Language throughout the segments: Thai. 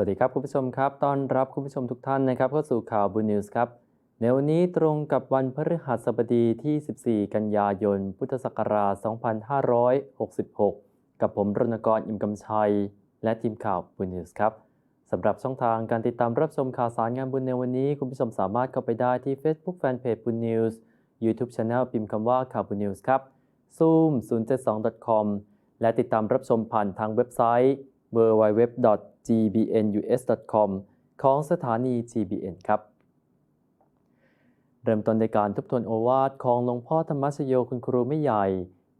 วัสดีครับ คุณผู้ชมครับต้อนรับคุณผู้ชมทุกท่านนะครับเข้าสู่ข่าวบุญนิวส์ครับ ในวันนี้ตรงกับวันพฤหัสบดีที่ 14 กันยายน พุทธศักราช 2566 กับผมรณกรอิมกำชัย และทีมข่าวบุญนิวส์ครับสำหรับช่องทางการติดตามรับชมข่าวสารงานบุญในวันนี้ คุณผู้ชมสามารถเข้าไปได้ที่ Facebook Fanpage บุญนิวส์ YouTube Channel พิมพ์คำว่าข่าวบุญนิวส์ครับ Zoom 072.com และติดตามรับชมผ่านทางเว็บไซต์ gbnus.com ของสถานี GBN ครับ เริ่มต้นในการทบทวนโอวาทของหลวงพ่อธรรมชโยคุณครูไม่ใหญ่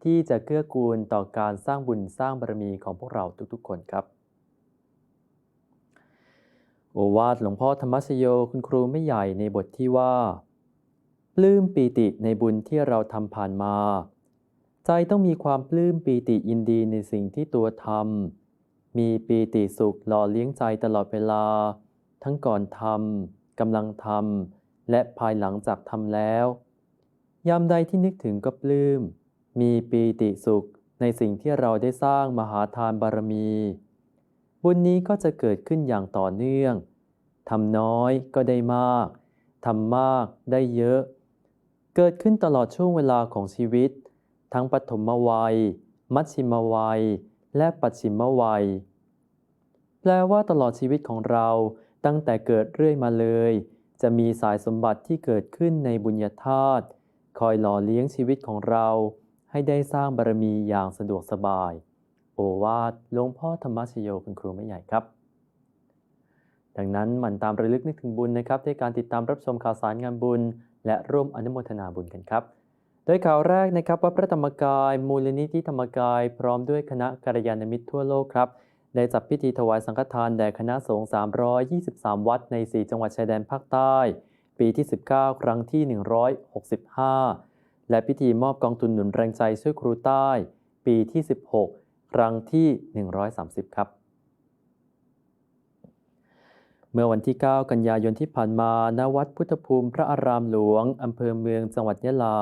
ที่จะเกื้อกูลต่อการสร้างบุญสร้างบารมีของพวกเราทุกๆ คนครับ โอวาทหลวงพ่อธรรมชโยคุณครูไม่ใหญ่ในบทที่ว่าปลื้มปีติในบุญที่เราทำผ่านมา ใจต้องมีความปลื้มปีติยินดีในสิ่งที่ตัวทำ มีปีติสุขหล่อเลี้ยงใจตลอดเวลา ทั้งก่อนทำกำลังทำและภายหลังจากทำแล้ว ยามใดที่นึกถึงก็ปลื้ม มีปีติสุขในสิ่งที่เราได้สร้างมหาทานบารมี บุญนี้ก็จะเกิดขึ้นอย่างต่อเนื่องทำน้อยก็ได้มากทำมากได้เยอะ เกิดขึ้นตลอดช่วงเวลาของชีวิต ทั้งปฐมวัย มัชชิมวัย และปัจฉิมวัย แปลว่าตลอดชีวิตของเราตั้งแต่เกิดเรื่อยมาเลย จะมีสายสมบัติที่เกิดขึ้นในบุญญาธาตุคอยหล่อเลี้ยงชีวิตของเรา ให้ได้สร้างบารมีอย่างสะดวกสบาย โอวาทหลวงพ่อธรรมชโยคุณครูไม่ใหญ่ครับ ดังนั้นหมั่นตามระลึกนึกถึงบุญนะครับด้วยการติดตามรับชมข่าวสารงานบุญ และร่วมอนุโมทนาบุญกันครับ ดยข่าวแรกนะครับว่าพระธรรมกาย มูลนิธิธรรมกาย พร้อมด้วยคณะกัลยาณมิตรทั่วโลกครับได้จัดพิธีถวายสังฆทานแด่คณะสงฆ์323 วัดใน 4 จังหวัดชายแดนภาคใต้ ปีที่ 19 ครั้งที่ 165 และพิธีมอบกองทุนหนุนแรงใจช่วยครูใต้ ปีที่ 16 ครั้งที่ 130 ครับ เมื่อวันที่ 9 กันยายนที่ผ่านมาณวัดพุทธภูมิพระอารามหลวงอำเภอเมืองจังหวัดยะลา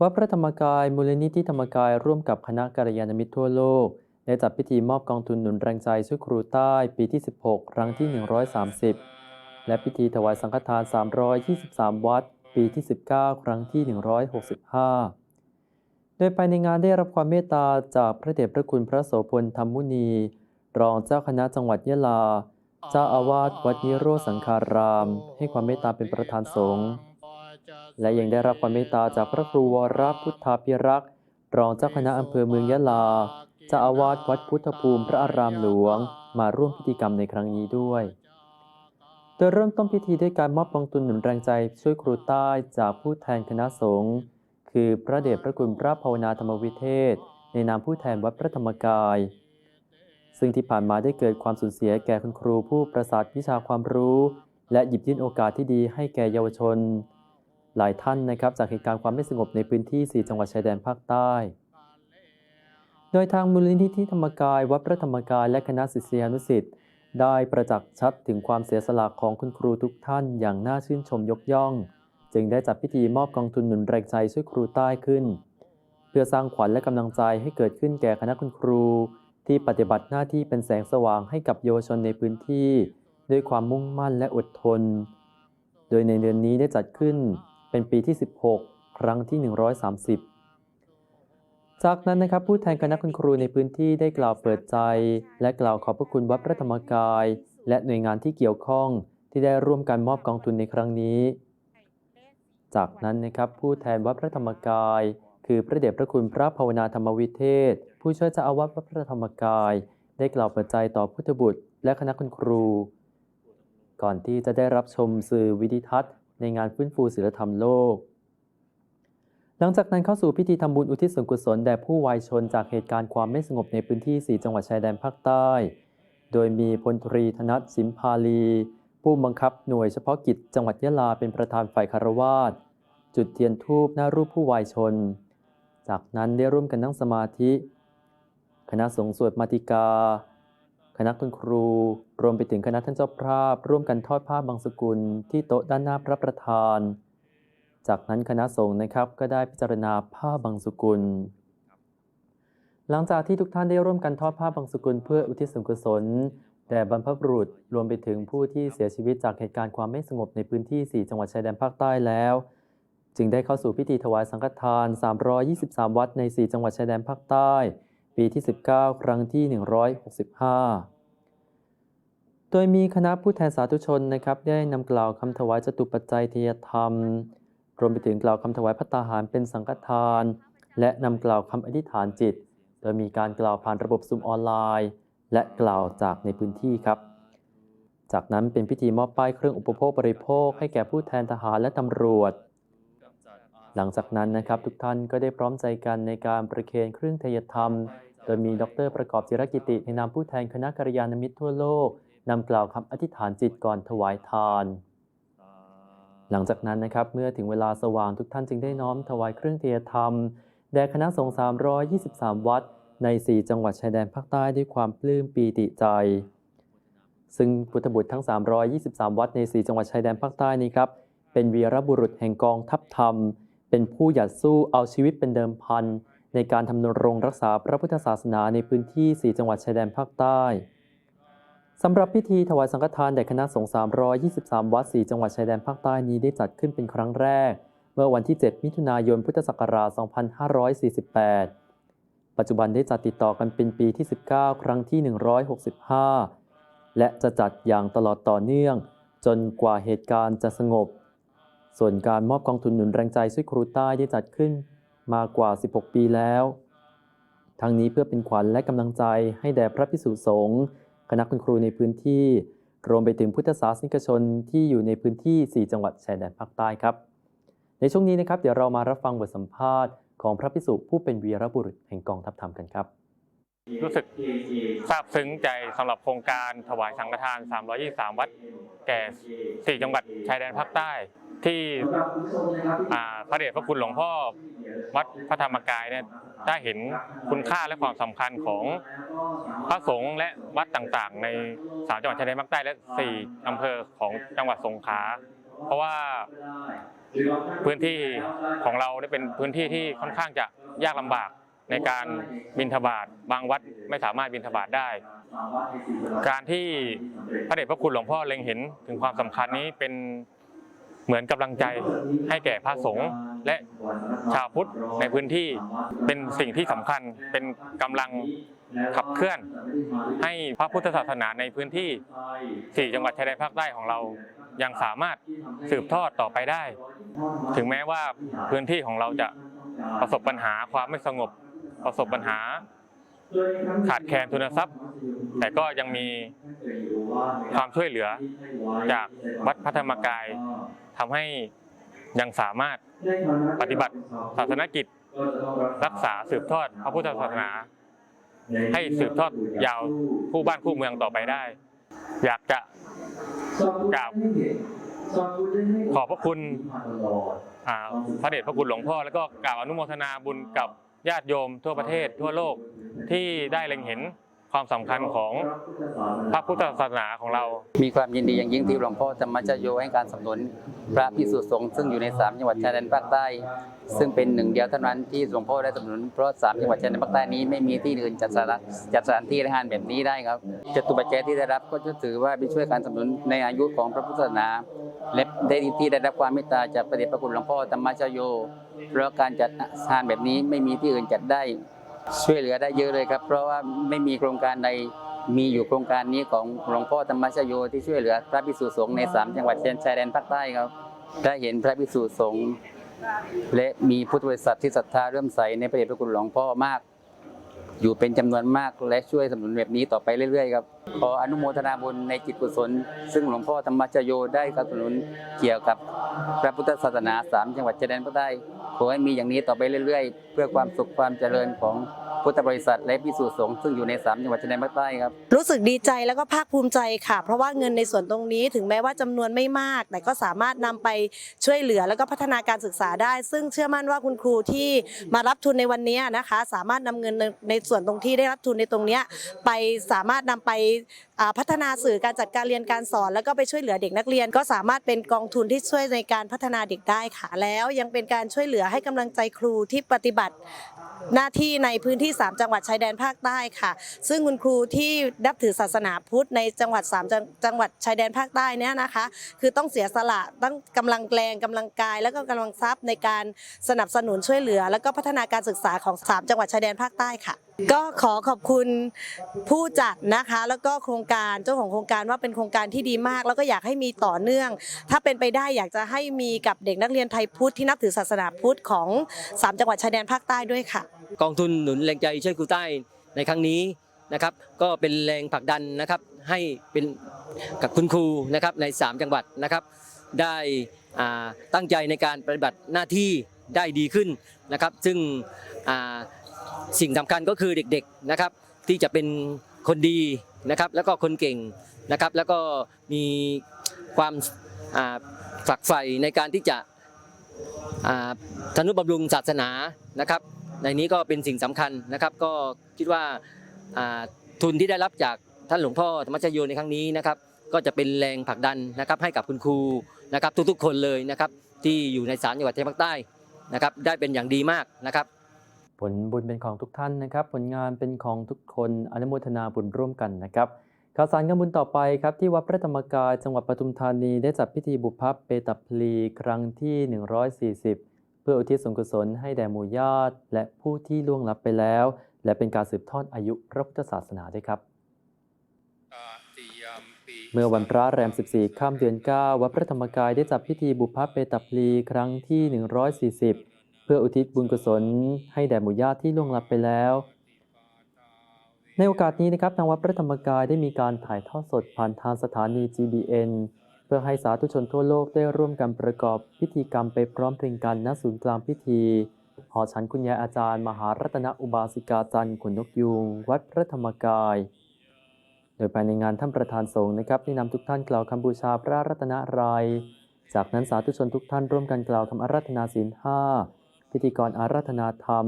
วัดพระธรรมกายมูลนิธิธรรมกายร่วมกับคณะกัลยาณมิตรทั่วโลกได้จัดพิธีมอบกองทุนหนุนแรงใจช่วยครูใต้ปีที่ 16 ครั้งที่ 130 และพิธีถวายสังฆทาน 323 วัด ปีที่ 19 ครั้งที่ 165 โดยภายในงานได้รับความเมตตาจากพระเดชพระคุณพระโสพลธรรมมุนี รองเจ้าคณะจังหวัดยะลา เจ้าอาวาสวัดนิโรธสังคาราม ให้ความเมตตาเป็นประธานสงฆ์ และยังได้รับความเมตตาจากพระครูวรพุทธาภิรักษ์รองเจ้าคณะอำเภอเมืองยะลาจ้าอาวาสวัดพุทธภูมิพระอารามหลวง มาร่วมพิธีกรรมในครั้งนี้ด้วย โดยเริ่มต้นพิธีด้วยการมอบกองทุนหนุนแรงใจช่วยครูใต้จากผู้แทนคณะสงฆ์คือพระเดชพระคุณพระภาวนาธรรมวิเทศ ในนามผู้แทนวัดพระธรรมกาย ซึ่งที่ผ่านมาได้เกิดความสูญเสียแก่คุณครูผู้ประสาทวิชาความรู้ และหยิบยื่นโอกาสที่ดีให้แก่เยาวชน หลายท่านนะครับจากเหตุการณ์ความไม่สงบในพื้นที่ 4 จังหวัดชายแดนภาคใต้ โดยทางมูลนิธิธรรมกาย วัดพระธรรมกายและคณะศิษยานุศิษย์ได้ประจักษ์ชัดถึงความเสียสละของคุณครูทุกท่านอย่างน่าชื่นชมยกย่อง จึงได้จัดพิธีมอบกองทุนหนุนแรงใจช่วยครูใต้ขึ้น เพื่อสร้างขวัญและกำลังใจให้เกิดขึ้นแก่คณะคุณครู ที่ปฏิบัติหน้าที่เป็นแสงสว่างให้กับเยาวชนในพื้นที่ ด้วยความมุ่งมั่นและอดทน โดยในเดือนนี้ได้จัดขึ้น เป็นปีที่ 16 ครั้งที่ 130 จากนั้นนะครับผู้แทนคณะคุณครูในพื้นที่ได้กล่าวเปิดใจ และกล่าวขอบพระคุณวัดพระธรรมกาย และหน่วยงานที่เกี่ยวข้องที่ได้ร่วมกันมอบกองทุนในครั้งนี้ จากนั้นนะครับผู้แทนวัดพระธรรมกาย คือพระเดชพระคุณพระภาวนาธรรมวิเทศ ผู้ช่วยเจ้าอาวาสวัดพระธรรมกาย ได้กล่าวเปิดใจต่อพุทธบุตร และคณะคุณครู ก่อนที่จะได้รับชมสื่อวิดิทัศน์ ในงานฟื้นฟูศิลธรรมโลก หลังจากนั้นเข้าสู่พิธีทำบุญอุทิศส่วนกุศลแด่ผู้วายชนจากเหตุการณ์ความไม่สงบในพื้นที่ 4 จังหวัดชายแดนภาคใต้ โดยมีพลตรีธนัทสิมพาลี ผู้บังคับหน่วยเฉพาะกิจจังหวัดยะลาเป็นประธานฝ่ายคารวาสจุดเทียนธูปหน้ารูปผู้วายชน จากนั้นได้ร่วมกันนั่งสมาธิ คณะสงฆ์สวดมาติกา คณะคุณครู รวมไปถึงคณะท่านเจ้าภาพ ร่วมกันทอดผ้าบางสกุลที่โต๊ะด้านหน้าพระประธาน จากนั้นคณะสงฆ์นะครับก็ได้พิจารณาผ้าบางสกุล หลังจากที่ทุกท่านได้ร่วมกันทอดผ้าบางสกุล เพื่ออุทิศส่วนกุศลแด่บรรพบุรุษรวมไปถึงผู้ที่เสียชีวิตจากเหตุการณ์ความไม่สงบในพื้นที่ 4 จังหวัดชายแดนภาคใต้แล้ว จึงได้เข้าสู่พิธีถวายสังฆทาน 323 วัดใน 4 จังหวัดชายแดนภาคใต้ ปีที่ 19 ครั้งที่ 165 โดยมีคณะผู้แทนสาธุชนนะครับได้นำกล่าวคำถวายจตุปัจจัยทยธรรม รวมไปถึงกล่าวคำถวายพัตตาหารเป็นสังฆทาน และนำกล่าวคำอธิษฐานจิต โดยมีการกล่าวผ่านระบบซุมออนไลน์ และกล่าวจากในพื้นที่ครับ จากนั้นเป็นพิธีมอบป้ายเครื่องอุปโภคบริโภค ให้แก่ผู้แทนทหารและตำรวจหลังจากนั้นนะครับทุกท่านก็ได้พร้อมใจกันในการประเคนเครื่องเทยธรรม โดยมีดรประกอบจิรกิติในนามผู้แทนคณะกัลยาณมิตรทั่วโลกนำกล่าวคำอธิษฐานจิตก่อนถวายทาน หลังจากนั้นนะครับเมื่อถึงเวลาสว่างทุกท่านจึงได้น้อมถวายเครื่องเทียธรรม แด่คณะสงฆ์323 วัด ใน 4 จังหวัดชายแดนภาคใต้ด้วยความปลื้มปีติใจ ซึ่งพุทธบุตรทั้ง 323 วัดใน 4 จังหวัดชายแดนภาคใต้นี้ครับเป็นวีรบุรุษแห่งกองทัพธรรม เป็นผู้หยัดสู้เอาชีวิตเป็นเดิมพัน ในการทำนรงรักษาพระพุทธศาสนาในพื้นที่ 4 จังหวัดชายแดนภาคใต้สำหรับพิธีถวายสังฆทานแด่คณะสงฆ์323 วัด 4 จังหวัดชายแดนภาคใต้นี้ได้จัดขึ้นเป็นครั้งแรก เมื่อวันที่ 7 มิถุนายน พุทธศักราช 2548 ปัจจุบันได้จัดติดต่อกันเป็นปีที่ 19 ครั้งที่ 165 และจะจัดอย่างตลอดต่อเนื่อง จนกว่าเหตุการณ์จะสงบ ส่วนการมอบกองทุนหนุนแรงใจช่วยครูใต้ได้จัดขึ้น มากว่า 16 ปีแล้ว ทั้งนี้เพื่อเป็นขวัญและกำลังใจให้แด่พระพิสุสงฆ์คณะคุณครูในพื้นที่ รวมไปถึงพุทธศาสนิกชนที่อยู่ในพื้นที่ 4 จังหวัดชายแดนภาคใต้ครับ ในช่วงนี้นะครับเดี๋ยวเรามารับฟังบทสัมภาษณ์ของพระพิสุผู้เป็นวีรบุรุษแห่งกองทัพธรรมกันครับ รู้สึกซาบซึ้งใจสำหรับโครงการถวายสังฆทาน 323 วัดแก่ 4 จังหวัดชายแดนภาคใต้ ที่พระเดชพระคุณหลวงพ่อวัดพระธรรมกายเนี่ยได้เห็นคุณค่าและความสำคัญของพระสงฆ์และวัดต่างๆ ใน3จังหวัดชายแดนภาคใต้และ4อำเภอของจังหวัดสงขลาเพราะว่าพื้นที่ของเราได้เป็นพื้นที่ที่ค่อนข้างจะยากลำบากในการบินทบาทบางวัดไม่สามารถบินทบาทได้ การที่พระเดชพระคุณหลวงพ่อเล็งเห็นถึงความสำคัญนี้เป็น เหมือนกำลังใจให้แก่พระสงฆ์และชาวพุทธในพื้นที่เป็นสิ่งที่สำคัญเป็นกำลังขับเคลื่อน ให้พระพุทธศาสนาในพื้นที่ 4 จังหวัดชายแดนภาคใต้ของเรายังสามารถสืบทอดต่อไปได้ ถึงแม้ว่าพื้นที่ของเราจะประสบปัญหาความไม่สงบประสบปัญหา ขาดแคลนทุนทรัพย์ แต่ก็ยังมีความช่วยเหลือจากวัดพระธรรมกาย ทำให้ยังสามารถปฏิบัติศาสนกิจ รักษาสืบทอดพระพุทธศาสนา ให้สืบทอดยาวผู้บ้านผู้เมืองต่อไปได้ อยากจะกราบขอบพระคุณพระเดชพระคุณหลวงพ่อ แล้วก็กล่าวอนุโมทนาบุญกับญาติโยมทั่วประเทศทั่วโลกที่ได้เล็งเห็น ความสำคัญของพระพุทธศาสนาของเรา มีความยินดีอย่างยิ่งที่หลวงพ่อธรรมชโยให้การสนับสนุนพระพิสุสงฆ์ซึ่งอยู่ใน 3 จังหวัดชายแดนภาคใต้ ซึ่งเป็นหนึ่งเดียวเท่านั้นที่หลวงพ่อได้สนับสนุนเพราะ3จังหวัดชายแดนภาคใต้นี้ไม่มีที่อื่นจัดสถานจัดสถานที่และงานแบบนี้ได้ครับจตุปัจจัยที่ได้รับก็จะถือว่าเป็นช่วยการสนับสนุนในอายุของพระพุทธศาสนาและได้ที่ได้รับความเมตตาจากพระเดชพระคุณหลวงพ่อธรรมชโยเพราะการจัดงานแบบนี้ไม่มีที่อื่นจัดได้ ช่วยเหลือได้เยอะเลยครับ เพราะว่าไม่มีโครงการใดมีอยู่โครงการนี้ของหลวงพ่อธรรมชโยที่ช่วยเหลือพระภิกษุสงฆ์ใน 3 จังหวัดชายแดนภาคใต้ครับได้เห็นพระภิกษุสงฆ์และมีพุทธบริษัทที่ศรัทธาเริ่อมใสในพระเดชพระคุณหลวงพ่อมาก อยู่เป็นจำนวนมากและช่วยสนับสนุนแบบนี้ต่อไปเรื่อยๆครับขออนุโมทนาบุญในจิตกุศล ซึ่งหลวงพ่อธรรมชโยได้สนับสนุนเกี่ยวกับพระพุทธศาสนา3จังหวัดชายแดนภาคใต้ขอให้มีอย่างนี้ต่อไปเรื่อยๆ เพื่อความสุขความเจริญของพุทธบริษัทและพิสูจน์สงฆ์ซึ่งอยู่ใน3จังหวัดชายแดนภาคใต้ครับรู้สึกดีใจแล้วก็ภาคภูมิใจค่ะ เพราะว่าเงินในส่วนตรงนี้ถึงแม้ว่าจำนวนไม่มาก แต่ก็สามารถนำไปช่วยเหลือแล้วก็พัฒนาการศึกษาได้ ซึ่งเชื่อมั่นว่าคุณครูที่มารับทุนในวันนี้นะคะ สามารถนำเงินในส่วนตรงที่ได้รับทุนในตรงนี้ไปสามารถนำไปพัฒนาสื่อการจัดการเรียนการสอน แล้วก็ไปช่วยเหลือเด็กนักเรียน ก็สามารถเป็นกองทุนที่ช่วยในการพัฒนาเด็กได้ค่ะ แล้วยังเป็นการช่วยเหลือให้กำลังใจครูที่ปฏิบัติหน้าที่ในพื้นที่ 3 จังหวัดชายแดนภาคใต้ค่ะ ซึ่งคุณครูที่นับถือศาสนาพุทธในจังหวัด 3 จังจังหวัดชายแดนภาคใต้เนี่ยนะคะ คือต้องเสียสละตั้งกำลังแรงกำลังกาย แล้วก็กำลังทรัพย์ในการสนับสนุนช่วยเหลือ แล้วก็พัฒนาการศึกษาของ 3 จังหวัดชายแดนภาคใต้ค่ะก็ขอขอบคุณผู้จัดนะคะ แล้วก็โครงการเจ้าของโครงการว่าเป็นโครงการที่ดีมาก แล้วก็อยากให้มีต่อเนื่อง ถ้าเป็นไปได้อยากจะให้มีกับเด็กนักเรียนไทยพุทธที่นับถือศาสนาพุทธของ3จังหวัดชายแดนภาคใต้ด้วยค่ะ กองทุนหนุนแรงใจช่วยครูใต้ในครั้งนี้นะครับ ก็เป็นแรงผลักดันนะครับให้เป็นกับคุณครูนะครับใน 3 จังหวัดนะครับ ได้ตั้งใจในการปฏิบัติหน้าที่ได้ดีขึ้นนะครับ ซึ่ง สิ่งสำคัญก็คือเด็กๆนะครับที่จะเป็นคนดีนะครับแล้วก็คนเก่งนะครับแล้วก็มีความฝักใฝ่ในการที่จะอ่าทนุบำรุงศาสนานะครับ ในนี้ก็เป็นสิ่งสำคัญนะครับ ก็คิดว่าทุนที่ได้รับจากท่านหลวงพ่อธรรมชโยในครั้งนี้นะครับ ก็จะเป็นแรงผลักดันนะครับให้กับคุณครูนะครับทุกๆคนเลยนะครับที่อยู่ในสามจังหวัดชายภาคใต้นะครับได้เป็นอย่างดีมากนะครับ ผลบุญเป็นของทุกท่านนะครับ ผลงานเป็นของทุกคนอนุโมทนาบุญร่วมกันนะครับข่าวสารการบุญต่อไปครับที่วัดพระธรรมกายจังหวัดปทุมธานีได้จัดพิธีบุพเพเปตพลีครั้งที่ 140 เพื่ออุทิศส่วนกุศลให้แด่หมู่ญาติ และผู้ที่ล่วงลับไปแล้ว และเป็นการสืบทอดอายุพระพุทธศาสนาด้วยครับเมื่อวันพระแรม 14 ข้ามเดือน 9 วัดพระธรรมกายได้จัดพิธีบุพเพเปตพลีครั้งที่ 140 เพื่ออุทิศบุญกุศลให้แด่หมู่ญาติที่ล่วงลับไปแล้ว ในโอกาสนี้นะครับทางวัดพระธรรมกายได้มีการถ่ายทอดสดผ่านทางสถานี GBN เพื่อให้สาธุชนทั่วโลกได้ร่วมกันประกอบพิธีกรรมไปพร้อมเพรียงกันณศูนย์กลางพิธีหอฉันคุณยายอาจารย์ มหารัตนอุบาสิกาจันทร์ขุนนกยูงวัดพระธรรมกาย โดยภายในงานท่านประธานสงฆ์นะครับได้นำทุกท่านกล่าวคำบูชาพระรัตนรยัยจากนั้นสาธุชนทุกท่านร่วมกันกล่าวคำอาราธนาศีลห้า พิธีกรอาราธนาธรรม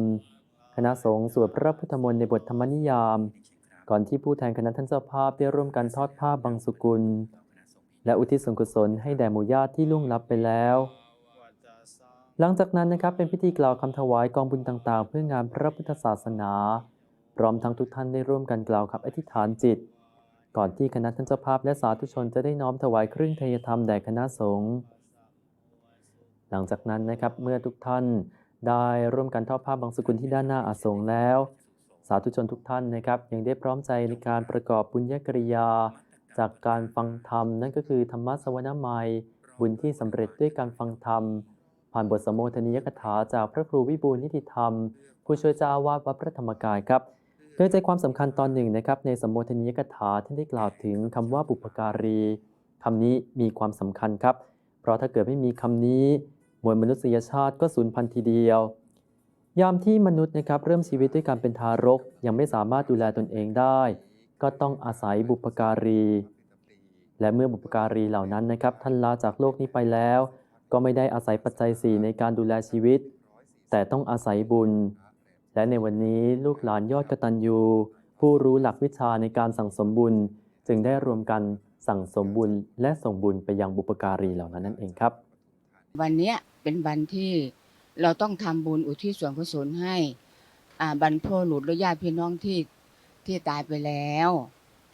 คณะสงฆ์สวดพระพุทธมนต์ในบทธรรมนิยาม ก่อนที่ผู้แทนคณะท่านเจ้าภาพได้ร่วมกันทอดผ้าบังสุกุล และอุทิศส่วนกุศลให้แด่หมู่ญาติที่ล่วงลับไปแล้ว หลังจากนั้นนะครับเป็นพิธีกล่าวคำถวายกองบุญต่างๆ เพื่องานพระพุทธศาสนา พร้อมทั้งทุกท่านได้ร่วมกันกล่าวคำอธิษฐานจิต ก่อนที่คณะท่านเจ้าภาพและสาธุชนจะได้น้อมถวายเครื่องเทยธรรมแด่คณะสงฆ์หลังจากนั้นนะครับเมื่อทุกท่าน ได้ร่วมกันทอดผ้าบางสกุลที่ด้านหน้าอาสงแล้ว สาธุชนทุกท่านนะครับ ยังได้พร้อมใจในการประกอบบุญญกริยา จากการฟังธรรม นั่นก็คือธรรมะสวนามัย บุญที่สำเร็จด้วยการฟังธรรม ผ่านบทสมโภชนียกถาจากพระครูวิบูลนิติธรรม ผู้ช่วยเจ้าอาวาสวัดพระธรรมกายครับโดยใจความสำคัญตอนหนึ่งนะครับในสมโภชนียกถาที่ได้กล่าวถึงคำว่าบุพการีคำนี้มีความสำคัญครับ เพราะถ้าเกิดไม่มีคำนี้ วลมนุษยชาติก็สูญพันธุ์ทีเดียว ยามที่มนุษย์นะครับเริ่มชีวิตด้วยการเป็นทารก ยังไม่สามารถดูแลตนเองได้ ก็ต้องอาศัยบุพการี และเมื่อบุพการีเหล่านั้นนะครับท่านลาจากโลกนี้ไปแล้ว ก็ไม่ได้อาศัยปัจจัยสี่ในการดูแลชีวิต แต่ต้องอาศัยบุญ และในวันนี้ลูกหลานยอดกตัญญูผู้รู้หลักวิชาในการสั่งสมบุญ จึงได้รวมกันสั่งสมบุญและส่งบุญไปยังบุปการีเหล่านั้นนั่นเองครับ วันเนี้ย เป็นวันที่เราต้องทำบุญอุทิศส่วนกุศลให้อ่าบรรพบุรุษหรือญาติพี่น้องที่ที่ตายไปแล้ว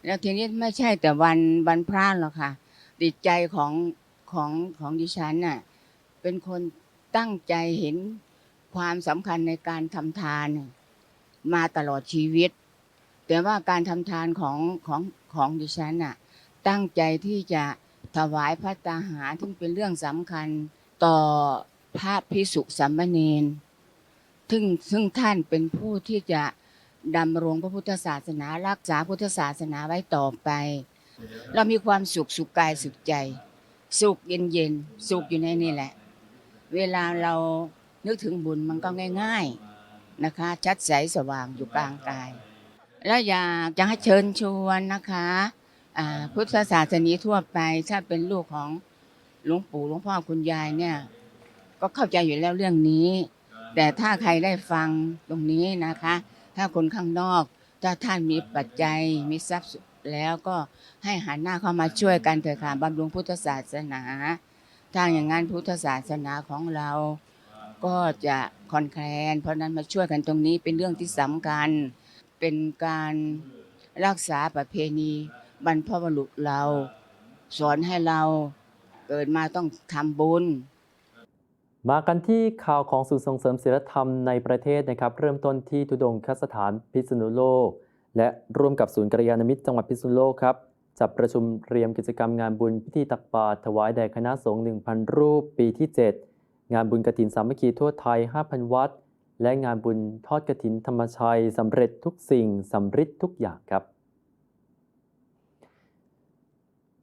แล้วทีนี้ไม่ใช่แต่วันวันพระหรอกค่ะจิตใจของของของดิฉันน่ะเป็นคนตั้งใจเห็นความสำคัญในการทำทานมาตลอดชีวิต แต่ว่าการทำทานของของของดิฉันน่ะตั้งใจที่จะถวายพระตาหารซึ่เป็นเรื่องสำคัญ ต่อพระพิสุสามเณรซึ่งซึ่งท่านเป็นผู้ที่จะดำรงพระพุทธศาสนารักษาพุทธศาสนาไว้ต่อไป เรามีความสุขสุขกายสุขใจ สุขเย็นเย็นสุขอยู่ในนี่แหละ เวลาเรานึกถึงบุญมันก็ง่าย ๆนะคะ ชัดใสสว่างอยู่กลางกาย และอยากจะให้เชิญชวนนะคะพุทธศาสนิทั่วไปถ้าเป็นลูกของ หลวงปู่หลวงพ่อคุณยายเนี่ย ก็เข้าใจอยู่แล้วเรื่องนี้ แต่ถ้าใครได้ฟังตรงนี้นะคะ ถ้าคนข้างนอก ถ้าท่านมีปัจจัยมีทรัพย์แล้วก็ให้หันหน้าเข้ามาช่วยกันเถอะค่ะบำรุงพุทธศาสนาถ้าอย่างนั้นพุทธศาสนาของเราก็จะคอนแคลน เพราะนั้นมาช่วยกันตรงนี้เป็นเรื่องที่สำคัญ เป็นการรักษาประเพณี บรรพบุรุษเรา สอนให้เรา เกิดมาต้องทำบุญ มากันที่ข่าวของศูนย์ส่งเสริมศิลธรรมในประเทศนะครับ เริ่มต้นที่ทุดงคสถานพิษณุโลก และร่วมกับศูนย์กัลยาณมิตรจังหวัดพิษณุโลกครับจัดประชุมเตรียมกิจกรรมงานบุญพิธีตักบาตรถวายแด่คณะสงฆ์1,000 รูปปีที่ 7 งานบุญกฐินสามัคคีทั่วไทย 5,000 วัด และงานบุญทอดกฐินธรรมชัยสำเร็จทุกสิ่งสำฤทธิ์ทุกอย่างครับ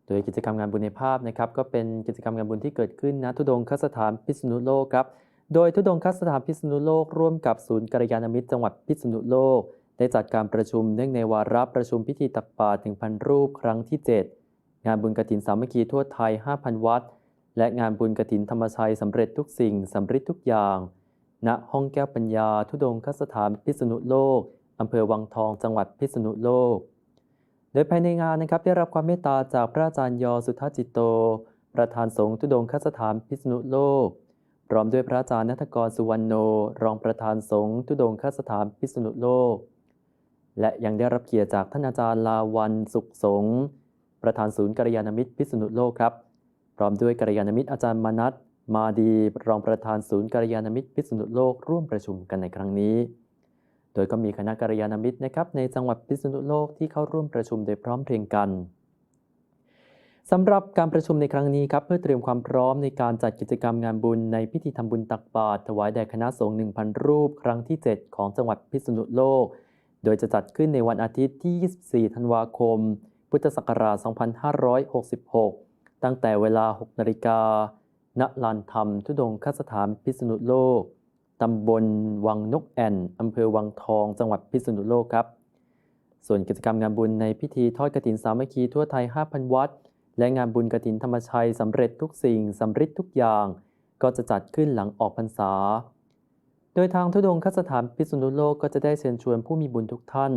โดยกิจกรรมงานบุญในภาพนะครับก็เป็นกิจกรรมงานบุญที่เกิดขึ้นณทุดงคสถานพิษณุโลกครับโดยทุดงคสถานพิษณุโลกร่วมกับศูนย์กัลยาณมิตรจังหวัดพิษณุโลก ได้จัดการประชุมเนื่องในวาระประชุมพิธีตักบาตร1,000 รูปครั้งที่ 7 งานบุญกฐินสามัคคีทั่วไทย 5,000 วัด และงานบุญกฐินธรรมชัยสำเร็จทุกสิ่งสำฤทธิ์ทุกอย่าง ณห้องแก้วปัญญา ทุดงคสถานพิษณุโลกอำเภอวังทองจังหวัดพิษณุโลก โดยภายในงานนะครับได้รับความเมตตาจากพระอาจารย์ยอสุทธจิตโต ประธานสงฆ์ทุดงคสถานพิษณุโลก พร้อมด้วยพระอาจารย์นัทกรสุวรรณโน รองประธานสงฆ์ทุดงคสถานพิษณุโลก และยังได้รับเกียรติจากท่านอาจารย์ลาวันสุขสงฆ์ประธานศูนย์กัลยาณมิตรพิษณุโลกครับ พร้อมด้วยกัลยาณมิตรอาจารย์มานัทมาดีรองประธานศูนย์กัลยาณมิตรพิษณุโลกร่วมประชุมกันในครั้งนี้ ดยก็มีคณะกัลยาณมิตรนะครับในจังหวัดพิษณุโลกที่เข้าร่วมประชุมโดยพร้อมเพรียงกันสำหรับการประชุมในครั้งนี้ครับเพื่อเตรียมความพร้อมในการจัดกิจกรรมงานบุญในพิธีทำบุญตักบาตรถวายแด่คณะสงฆ์1,000 รูป ครั้งที่ 7 ของจังหวัดพิษณุโลก โดยจะจัดขึ้นในวันอาทิตย์ที่ 24 ธันวาคม พุทธศักราช 2566 ตั้งแต่เวลา 6 นาฬิกาณลานธรรม ทุดงคสถานพิษณุโลก ตำบลวังนกแอ่นอำเภอวังทอง จังหวัดพิษณุโลกครับ ส่วนกิจกรรมงานบุญในพิธีทอดกฐินสามัคคีทั่วไทย 5,000 วัด และงานบุญกฐินธรรมชัยสำเร็จทุกสิ่งสำฤทธิ์ทุกอย่าง ก็จะจัดขึ้นหลังออกพรรษา โดยทางทุดงคสถานพิษณุโลกก็จะได้เชิญชวนผู้มีบุญทุกท่าน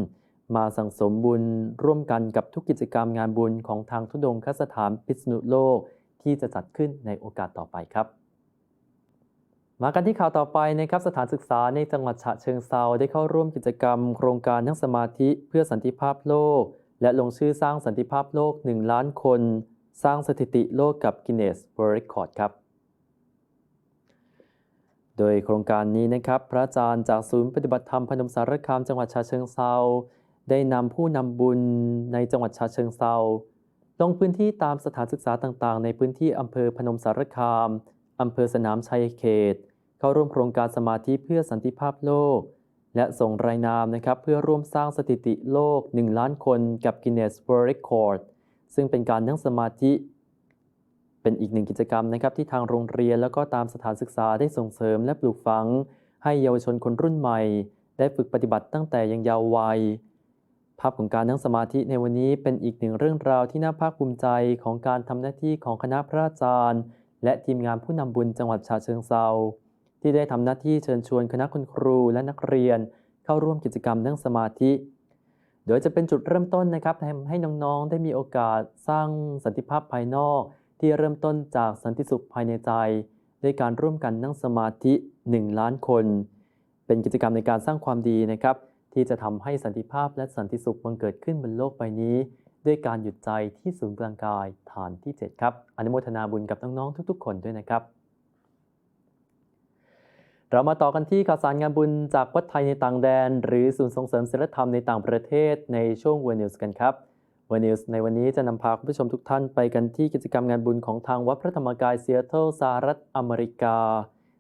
มาสั่งสมบุญร่วมกันกับทุกกิจกรรมงานบุญของทางทุดงคสถานพิษณุโลก ที่จะจัดขึ้นในโอกาสต่อไปครับ มากันที่ข่าวต่อไปนะครับสถานศึกษาในจังหวัดฉะเชิงเซาได้เข้าร่วมกิจกรรม โครงการนั่งสมาธิเพื่อสันติภาพโลก และลงชื่อสร้างสันติภาพโลก 1 ล้านคน สร้างสถิติโลกกับ Guinness World Record ครับโดยโครงการนี้นะครับพระอาจารย์จากศูนย์ปฏิบัติธรรมพนมสารคามจังหวัดฉะเชิงเซาได้นำผู้นำบุญในจังหวัดฉะเชิงเซาลงพื้นที่ตามสถานศึกษาต่างๆ ในพื้นที่อำเภอพนมสารคาม อำเภอสนามชัยเขต เข้าร่วมโครงการสมาธิเพื่อสันติภาพโลก และส่งรายนามนะครับเพื่อร่วมสร้างสถิติโลก 1 ล้านคนกับ Guinness World Record ซึ่งเป็นการนั่งสมาธิ เป็นอีกหนึ่งกิจกรรมนะครับที่ทางโรงเรียนแล้วก็ตามสถานศึกษาได้ส่งเสริมและปลูกฝัง ให้เยาวชนคนรุ่นใหม่ ได้ฝึกปฏิบัติตั้งแต่ยังเยาว์วัยภาพของการนั่งสมาธิในวันนี้เป็นอีกหนึ่งเรื่องราวที่น่าภาคภูมิใจของการทำหน้าที่ของคณะพระอาจารย์ และทีมงานผู้นำบุญจังหวัดฉะเชิงเซาที่ได้ทำหน้าที่เชิญชวนคณะคุณครูและนักเรียน เข้าร่วมกิจกรรมนั่งสมาธิ โดยจะเป็นจุดเริ่มต้นนะครับทำให้น้องๆ ได้มีโอกาสสร้างสันติภาพภายนอก ที่เริ่มต้นจากสันติสุขภายในใจด้วยการร่วมกันนั่งสมาธิ 1 ล้านคน เป็นกิจกรรมในการสร้างความดีนะครับ ที่จะทำให้สันติภาพและสันติสุขบังเกิดขึ้นบนโลกใบนี้ ด้วยการหยุดใจที่ศูนย์กลางกายฐานที่ 7 ครับ อนุโมทนาบุญกับน้องๆทุก ๆ คนด้วยนะครับ เรามาต่อกันที่ข่าวสารงานบุญจากวัดไทยในต่างแดน หรือศูนย์ส่งเสริมศิลธรรมในต่างประเทศในช่วง w o r News กันครับ w o r News ในวันนี้จะนำพาคุณผู้ชมทุกท่านไปกันที่กิจกรรมงานบุญของทางวัดพระธรรมกายเซียเทิลสหรัฐอเมริกา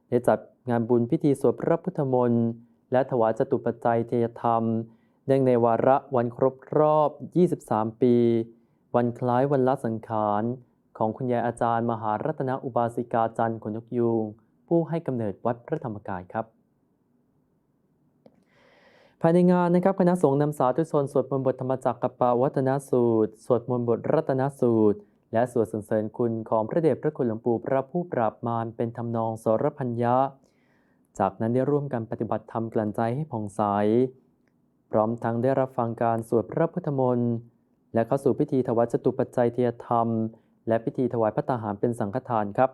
ได้จัดงานบุญพิธีสวดพระพุทธมนต์และถวายจตุปัจจัยเทยธรรม เนื่องในวาระวันครบรอบ 23 ปี วันคล้ายวันละสังขาร ของคุณยายอาจารย์มหารัตนอุบาสิกาจันทร์ขนยกยูงผู้ให้กำเนิดวัดพระธรรมกายครับ ภายในงานนะครับคณะสงฆ์นำสาธุชนสวดมนต์บทธรรมจักรกับปวัฒนสูตร สวดมนต์บทรัตนสูตร และสวดสรรเสริญคุณของพระเดชพระคุณหลวงปู่พระผู้ปราบมารเป็นทำนองสรพัญญะ จากนั้นได้ร่วมกันปฏิบัติธรรมกลั่นใจให้ผ่องใส พร้อมทั้งได้รับฟังการสวดพระพุทธมนต์ และเข้าสู่พิธีถวายจตุปัจจัยเทียธรรม และพิธีถวายพระตาหารเป็นสังฆทานครับ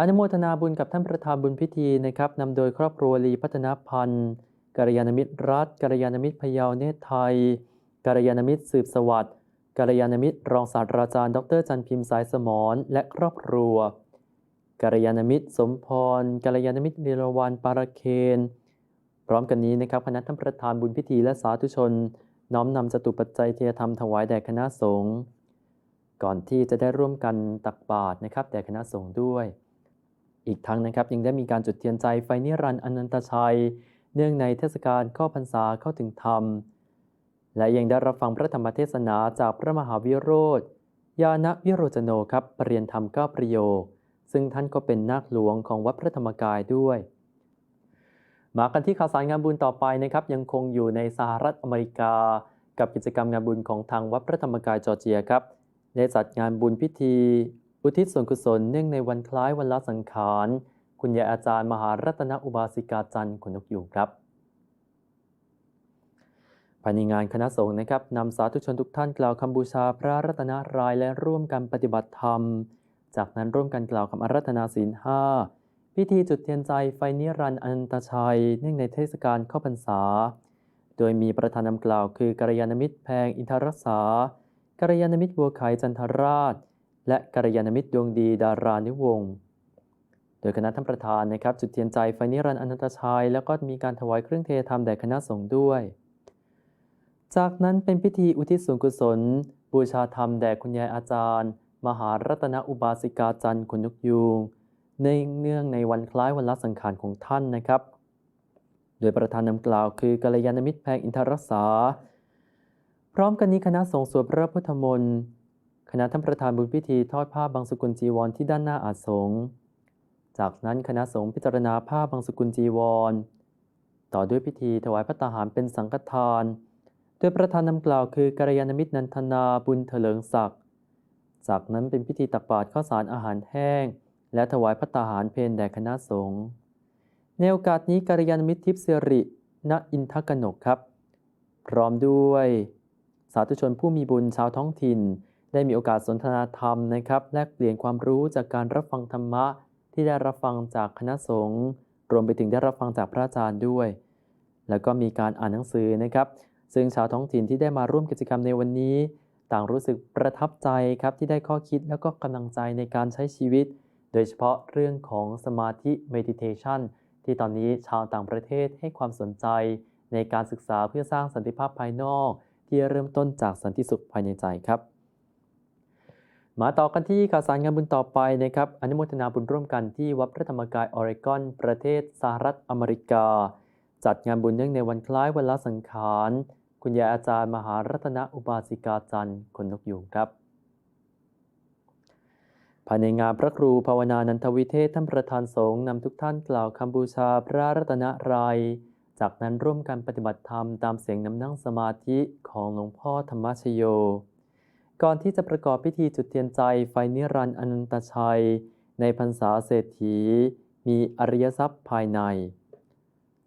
อนุโมทนาบุญกับท่านประธานบุญพิธีนะครับนำโดยครอบครัวลีพัฒนพันธ์กัลยาณมิตรรัฐกัลยาณมิตรพเยาเนตรไทยกัลยาณมิตรสืบสวัสดิ์กัลยาณมิตรรองศาสตราจารย์ ดรจันพิมพ์สายสมรและครอบครัวกัลยาณมิตรสมพรกัลยาณมิตรเนรวันปาราเคน พร้อมกันนี้นะครับคณะท่านประธานบุญพิธีและสาธุชน น้อมนำจตุปัจจัยเทียธรรมถวายแด่คณะสงฆ์ก่อนที่จะได้ร่วมกันตักบาตรนะครับแด่คณะสงฆ์ด้วย อีกทั้งนะครับยังได้มีการจุดเทียนใจไฟนิรันดร์อนันตชัย เนื่องในเทศกาลเข้าพรรษาเข้าถึงธรรม และยังได้รับฟังพระธรรมเทศนาจากพระมหาวิโรธยานะวิโรจโนครับปรริยนธรรมเก้าประโยค ซึ่งท่านก็เป็นนาคหลวงของวัดพระธรรมกายด้วย มากันที่ข่าวสารงานบุญต่อไปนะครับยังคงอยู่ในสหรัฐอเมริกา กับกิจกรรมงานบุญของทางวัดพระธรรมกายจอร์เจียครับได้จัดงานบุญพิธี อุทิศส่วนกุศลเนื่องในวันคล้ายวันละสังขาร คุณยายอาจารย์มหารัตนอุบาสิกาจันทร์ขนนกยูงครับภายในงานคณะสงฆ์นะครับนำสาธุชนทุกท่านกล่าวคำบูชาพระรัตนรายและร่วมกันปฏิบัติธรรม จากนั้นร่วมกันกล่าวคำอารัตนาศีลห้า พิธีจุดเทียนใจไฟนิรันดร์อนันตชัย เนื่องในเทศกาลเข้าพรรษา โดยมีประธานนำกล่าวคือกัลยาณมิตรแพงอินทรสากัลยาณมิตรบัวไขจันทราช และกัลยาณมิตรดวงดีดารานิวงศ์โดยคณะท่านประธานนะครับจุดเทียนใจไฟนิรันดร์อนันตชัย แล้วก็มีการถวายเครื่องเทธรรมแด่คณะสงฆ์ด้วย จากนั้นเป็นพิธีอุทิศส่วนกุศล บูชาธรรมแด่คุณยายอาจารย์ มหารัตนอุบาสิกาจันทร์ขนนกยูง เนื่องในวันคล้ายวันละสังขารของท่านนะครับ โดยประธานนำกล่าวคือกัลยาณมิตรแพงอินทรสาพร้อมกันนี้คณะสงฆ์สวดพระพุทธมนต์คณะท่านประธานบุญพิธีทอดผ้าบางสกุลจีวรที่ด้านหน้าอาสงจากนั้นคณะสงฆ์พิจารณาผ้าบางสกุลจีวร ต่อด้วยพิธีถวายพระตาหารเป็นสังฆทาน โดยประธานนำกล่าวคือกัลยาณมิตรนันทนาบุญเถลิงศักดิ์ จากนั้นเป็นพิธีตักบาตรข้าวสารอาหารแห้ง และถวายพระตาหารเพลแด่คณะสงฆ์ในโอกาสนี้กัลยาณมิตรทิพย์สิริณอินทกนกครับ พร้อมด้วย สาธุชนผู้มีบุญชาวท้องถิ่น ได้มีโอกาสสนทนาธรรมนะครับ แลกเปลี่ยนความรู้จากการรับฟังธรรมะที่ได้รับฟังจากคณะสงฆ์รวมไปถึงได้รับฟังจากพระอาจารย์ด้วย แล้วก็มีการอ่านหนังสือนะครับ ซึ่งชาวท้องถิ่นที่ได้มาร่วมกิจกรรมในวันนี้ ต่างรู้สึกประทับใจครับที่ได้ข้อคิดแล้วก็กำลังใจในการใช้ชีวิต โดยเฉพาะเรื่องของสมาธิ meditation ที่ตอนนี้ชาวต่างประเทศให้ความสนใจในการศึกษาเพื่อสร้างสันติภาพภายนอก ที่เริ่มต้นจากสันติสุขภายในใจครับ มาต่อกันที่ข่าวสารงานบุญต่อไปนะครับอนุโมทนาบุญร่วมกันที่วัดพระธรรมกายออริกอน ประเทศสหรัฐอเมริกา จัดงานบุญเนื่องในวันคล้ายวันละสังขาร คุณยายอาจารย์มหารัตนอุบาสิกาจันทร์คนนกยูงครับ ภายในงานพระครูภาวนานันทวิเทศท่านประธานสงฆ์นำทุกท่านกล่าวคำบูชาพระรัตนรยัย จากนั้นร่วมกันปฏิบัติธรรมตามเสียงนำนั่งสมาธิของหลวงพ่อธรรมชโย ก่อนที่จะประกอบพิธีจุดเทียนใจไฟนิรันดร์อนันตชัย ในพรรษาเศรษฐี มีอริยทรัพย์ภายใน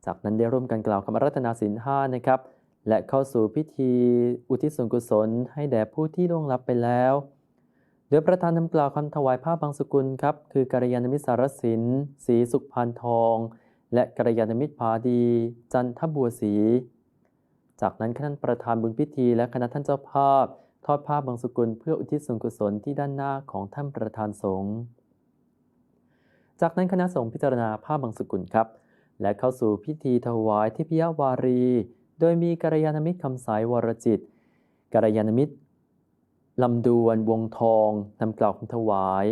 จากนั้นได้ร่วมกันกล่าวคำรัตนาศีลห้านะครับ และเข้าสู่พิธีอุทิศส่วนกุศลให้แด่ผู้ที่ล่วงลับไปแล้ว โดยประธานนำกล่าวคำถวายผ้าบางสกุลครับ คือกัลยาณมิตรสารสินศรีสุขพานทอง และกัลยาณมิตรผาดี จันทบัวศรีจากนั้นคณะประธานบุญพิธีและคณะท่านเจ้าภาพ ทอดผ้าบางสกุลเพื่ออุทิศส่วนกุศลที่ด้านหน้าของท่านประธานสงฆ์จากนั้นคณะสงฆ์พิจารณาผ้าบางสกุลครับ และเข้าสู่พิธีถวายทิพยวารี โดยมีกัลยาณมิตรคำสายวรจิตกัลยาณมิตร ลำดวนวงทองนำกล่าวคำถวาย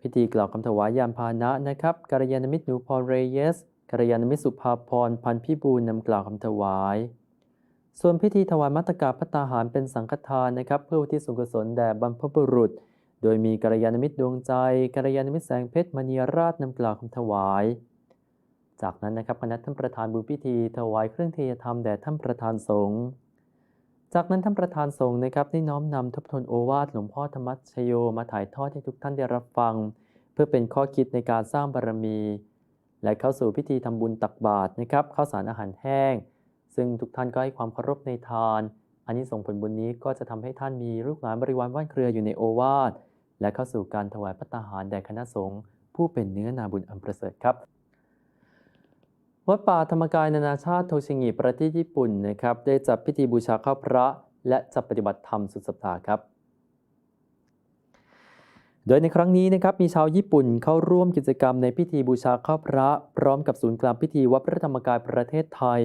พิธีกล่าวคำถวายยานพาหนะนะครับกัลยาณมิตรหนูพรเรเยสกัลยาณมิตรสุภาพรพันพิบูลนำกล่าวคำถวาย ส่วนพิธีถวายมัตตกาพัตตาหารเป็นสังฆทานนะครับ เพื่ออุทิศส่วนกุศลแด่บรรพบุรุษ โดยมีกัลยาณมิตรดวงใจกัลยาณมิตรแสงเพชรมณีราชนำกล่าวคำถวาย จากนั้นนะครับคณะท่านประธานบุญพิธีถวายเครื่องเทยธรรมแด่ท่านประธานสงฆ์ จากนั้นท่านประธานสงฆ์นะครับได้น้อมนำทบทวนโอวาทหลวงพ่อธรรมชโยมาถ่ายทอดให้ทุกท่านได้รับฟัง เพื่อเป็นข้อคิดในการสร้างบารมี และเข้าสู่พิธีทำบุญตักบาตรนะครับข้าวสารอาหารแห้ง ซึ่งทุกท่านก็ให้ความเคารพในทานอันนี้ส่งผลบุญนี้ก็จะทำให้ท่านมีลูกหลานบริวารว่านเครืออยู่ในโอวาทและเข้าสู่การถวายพระตาหารแด่คณะสงฆ์ผู้เป็นเนื้อนาบุญอันประเสริฐครับ วัดป่าธรรมกายนานาชาติโทชิงิประเทศญี่ปุ่นนะครับได้จัดพิธีบูชาข้าพระ และจัดปฏิบัติธรรมสุดสัปดาห์ครับ โดยในครั้งนี้นะครับมีชาวญี่ปุ่นเข้าร่วมกิจกรรมในพิธีบูชาข้าพระ พร้อมกับศูนย์กลางพิธีวัดพระธรรมกายประเทศไทย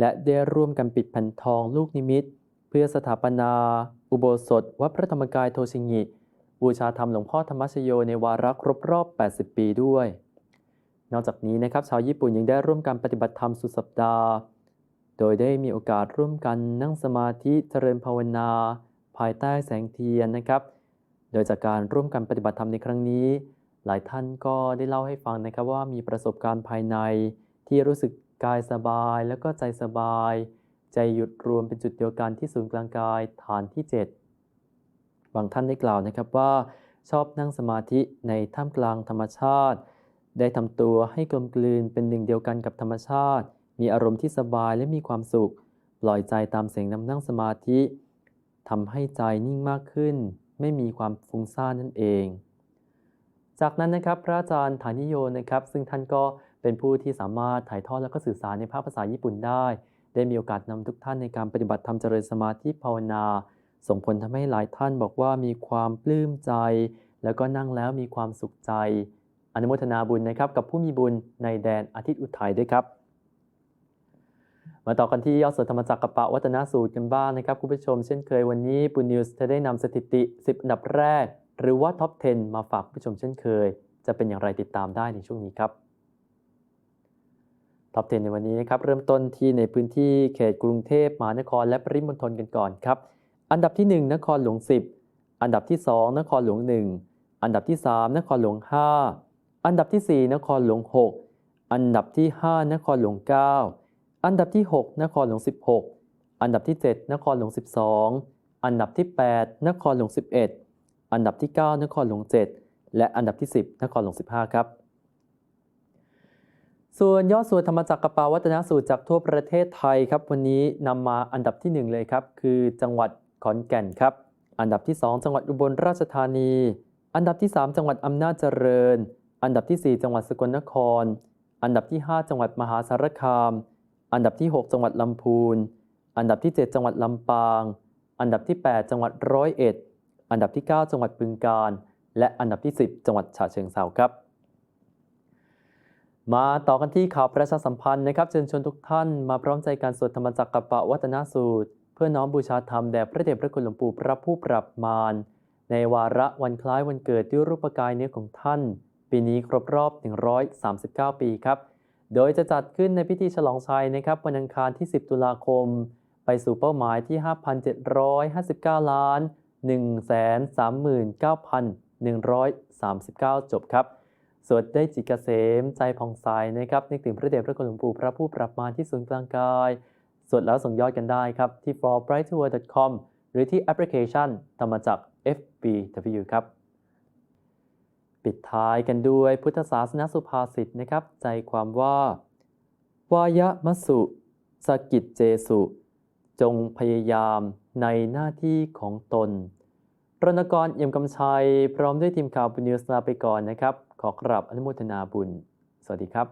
และได้ร่วมกันปิดแผ่นทองลูกนิมิต เพื่อสถาปนา อุโบสถ วัดพระธรรมกายโทชิงิบูชาธรรมหลวงพ่อธรรมชโยในวาระครบรอบ 80 ปีด้วย นอกจากนี้นะครับชาวญี่ปุ่นยังได้ร่วมกันปฏิบัติธรรมสุดสัปดาห์ โดยได้มีโอกาสร่วมกันนั่งสมาธิเจริญภาวนา ภายใต้แสงเทียนนะครับ โดยจากการร่วมกันปฏิบัติธรรมในครั้งนี้ หลายท่านก็ได้เล่าให้ฟังนะครับว่ามีประสบการณ์ภายใน ที่รู้สึกกายสบาย แล้วก็ใจสบาย ใจหยุดรวมเป็นจุดเดียวกันที่ศูนย์กลางกายฐานที่ 7 บางท่านได้กล่าวนะครับว่า ชอบนั่งสมาธิในท่ามกลางธรรมชาติ ได้ทำตัวให้กลมกลืนเป็นหนึ่งเดียวกันกับธรรมชาติ มีอารมณ์ที่สบายและมีความสุข ปล่อยใจตามเสียงนำนั่งสมาธิทำให้ใจนิ่งมากขึ้น ไม่มีความฟุ้งซ่านนั่นเอง จากนั้นนะครับพระอาจารย์ฐานิโยนะครับ ซึ่งท่านก็เป็นผู้ที่สามารถถ่ายทอดและก็สื่อสารในภาคภาษาญี่ปุ่นได้ ได้มีโอกาสนำทุกท่านในการปฏิบัติธรรมเจริญสมาธิภาวนา ส่งผลทำให้หลายท่านบอกว่ามีความปลื้มใจ แล้วก็นั่งแล้วมีความสุขใจ อนุโมทนาบุญนะครับกับผู้มีบุญในแดนอาทิตย์อุทัยด้วยครับ มาต่อกันที่ยอดสวดธรรมจักรกปะวัฒนสูตรกันบ้างนะครับคุณผู้ชมเช่นเคยวันนี้ปุณนิวส์จะได้นำสถิติ 10 อันดับแรก หรือว่าท็อป 10 มาฝากคุณผู้ชมเช่นเคย จะเป็นอย่างไรติดตามได้ในช่วงนี้ครับท็อป 10 ในวันนี้นะครับเริ่มต้นที่ในพื้นที่เขตกรุงเทพมหานครและปริมณฑลกันก่อนครับอันดับที่ 1 นครหลวง 10 อันดับที่ 2 นครหลวง 1 อันดับที่ 3 นครหลวง 5 อันดับที่ 4 นครหลวง 6 อันดับที่ 5 นครหลวง 9 อันดับที่ 6 นครหลวง 16 อันดับที่ 7 นครหลวง 12 อันดับที่ 8 นครหลวง 11 อันดับที่ 9 นครหลวง 7 และอันดับที่ 10 นครหลวง 15 ครับ ส่วนยอดสวดธรรมจักรกปาวัฒนสูตรจากทั่วประเทศไทยครับ วันนี้นำมาอันดับทีหนึ่1 เลยครับ คือจังหวัดขอนแก่นครับ อันดับที่ 2 จังหวัดอุบลราชธานี อันดับที่ 3 จังหวัดอำนาจเจริญ อันดับที่ 4 จังหวัดสกลนคร อันดับที่ 5 จังหวัดมหาสารคาม อันดับที่ 6 จังหวัดลำพูน อันดับที่ 7 จังหวัดลำปาง อันดับที่ 8 จังหวัดร้อยเอ็ด อันดับที่ 9 จังหวัดบึงกาฬ และอันดับที่ 10 จังหวัดฉะเชิงเทราครับ มาต่อกันที่ข่าวประชาสัมพันธ์นะครับ เชิญชวนทุกท่านมาพร้อมใจการสวดธรรมจักรกปะวัฒนสูตร เพื่อน้อมบูชาธรรมแด่พระเดชพระคุณหลวงปู่พระผู้ปรับมารในวาระวันคล้ายวันเกิดด้วยรูปกายเนื้อของท่าน ปีนี้ครบรอบ 139 ปีครับ โดยจะจัดขึ้นในพิธีฉลองชัยนะครับวันอังคารที่ 10 ตุลาคม ไปสู่เป้าหมายที่ 5,759 ล้าน 139,139 จบครับสวดได้จิตเกษมใจผ่องใสนะครับนึกถึงพระเดชพระคุณหลวงปู่พระผู้ปรับมารที่ศูนย์กลางกาย สวดแล้วส่งยอดกันได้ครับที่ forbrighttour.com หรือที่แอปพลิเคชันธรรมจักร FBW ครับ ปิดท้ายกันด้วยพุทธศาสนสุภาษิตนะครับ ใจความว่า วายะมสุสกิจเจสุ จงพยายามในหน้าที่ของตนรณกรเอี่ยมกำชัย พร้อมด้วยทีมข่าวบุญนิวส์ลาไปก่อนนะครับ ขอกราบอนุโมทนาบุญ สวัสดีครับ